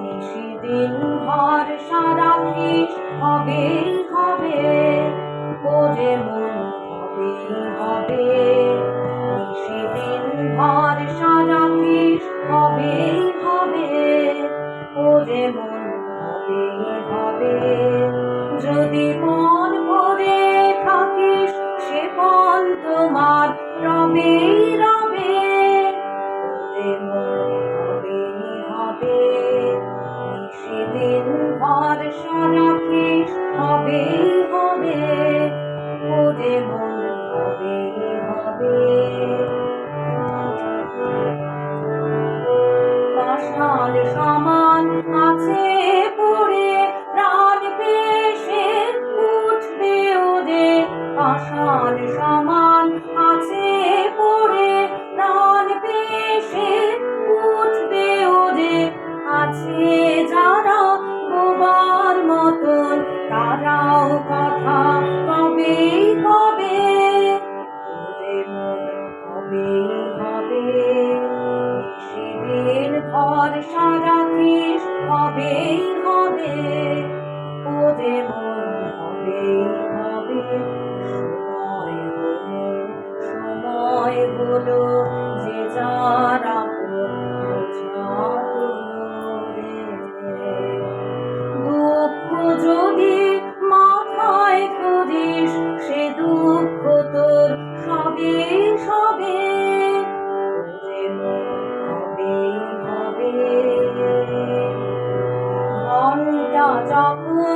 নিশিদিন সারা হবে হবে। সেদিন ভরসা রাখিস হবে হবে। ও যে মন হবে পাষাণ সমান আছে পড়ে প্রাণ পেশে উঠবে ওরে। পাষাণ সমান আছে পড়ে প্রাণ পেশে উঠবে ওরে। আছে তারাও কথা কবে কবে কবে হবে? সেদিন ঘর সারাখিস কবে হবে? ওরে মন হবে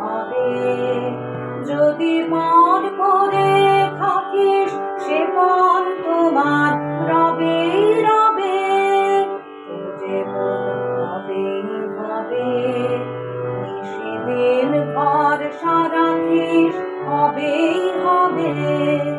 হবে। যদি মন করে থাকিস, সে মন তোমার রবে রবে। ও যে মন হবে নিশিদিন ঘর সারাখিস হবে হবে।